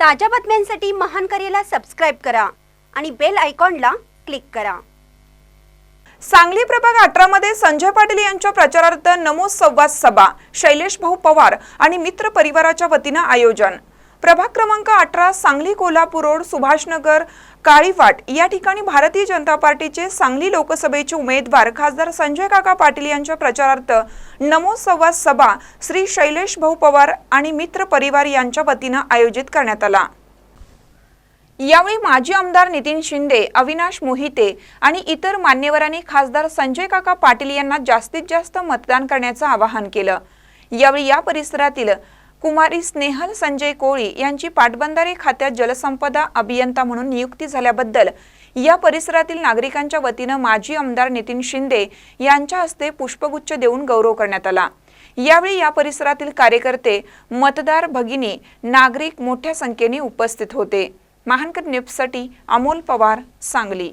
ताज्या बातम्यांसाठी महान करेला सबस्क्राईब करा आणि बेल आयकॉनला क्लिक करा. सांगली प्रभाग अठरा मध्ये संजय पाटील यांच्या प्रचारार्थ नमो संवाद सभा शैलेश भाऊ पवार आणि मित्र परिवाराच्या वतीनं आयोजन. प्रभाग क्रमांक अठरा सांगली कोल्हापूर रोड सुभाषनगर काळीवाट. या ठिकाणी भारतीय जनता पार्टीचे सांगली लोकसभेचे उमेदवार खासदार संजय काका पाटील यांच्या प्रचारार्थ नमो संवाद सभा श्री शैलेश भाऊ पवार आणि मित्र परिवार यांच्या वतीनं आयोजित करण्यात आला. यावेळी माजी आमदार नितीन शिंदे अविनाश मोहिते आणि इतर मान्यवरांनी खासदार संजय काका पाटील यांना जास्तीत जास्त मतदान करण्याचं आवाहन केलं. यावेळी या परिसरातील कुमारी स्नेहल संजय कोळी यांची पाटबंधारे खात्यात जलसंपदा अभियंता म्हणून नियुक्ती झाल्याबद्दल या परिसरातील नागरिकांच्या वतीनं माजी आमदार नितीन शिंदे यांच्या हस्ते पुष्पगुच्छ देऊन गौरव करण्यात आला. यावेळी या परिसरातील कार्यकर्ते मतदार भगिनी नागरिक मोठ्या संख्येने उपस्थित होते. महानकर न्यूजसाठी अमोल पवार सांगली.